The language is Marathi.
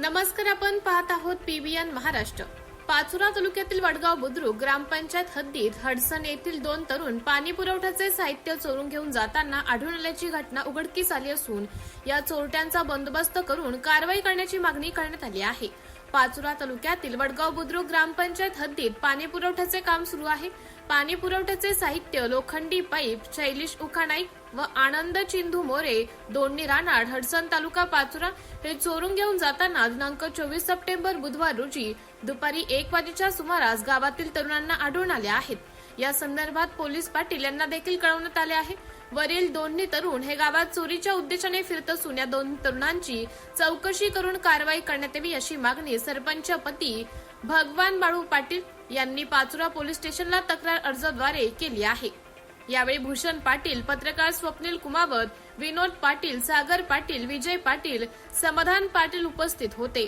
नमस्कार आपण पाहत आहोत पीबीएन महाराष्ट्र. पाचुरा तालुक्यातील वडगाव बुद्रुक ग्रामपंचायत हद्दीत हडसन येथील दोन तरुण पाणी पुरवठ्याचे साहित्य चोरून घेऊन जाताना आढळून आल्याची घटना उघडकीस आली असून या चोरट्यांचा बंदोबस्त करून कारवाई करण्याची मागणी करण्यात आली आहे. पाचुरा तालुक्यातील वडगाव बुद्रुक ग्रामपंचायत हद्दीत पाणी पुरवठ्याचे काम सुरू आहे. पाणी पुरवठ्याचे साहित्य लोखंडी पाईप शैलीश उखानाईक व आनंद चिंधू मोरे दोन्ही रानाड हडसन तालुका पाचुरा हे चोरून घेऊन जाताना दिनांक चोवीस सप्टेंबर बुधवार रोजी दुपारी एक वाजेच्या सुमारास गावातील तरुणांना आढळून आले आहेत. या संदर्भात पोलीस पाटील यांना देखील कळवण्यात आले आहे. वरील दोन्ही तरुण हे गावात चोरीच्या उद्देशाने फिरत असून या दोन तरुणांची चौकशी करून कारवाई करण्यात यावी अशी मागणी सरपंच पती भगवान बाळू पाटील यांनी पाचोरा पोलीस स्टेशनला तक्रार अर्जाद्वारे केली आहे. यावेळी भूषण पाटील पत्रकार स्वप्नील कुमावत विनोद पाटील सागर पाटील विजय पाटील समाधान पाटील उपस्थित होते.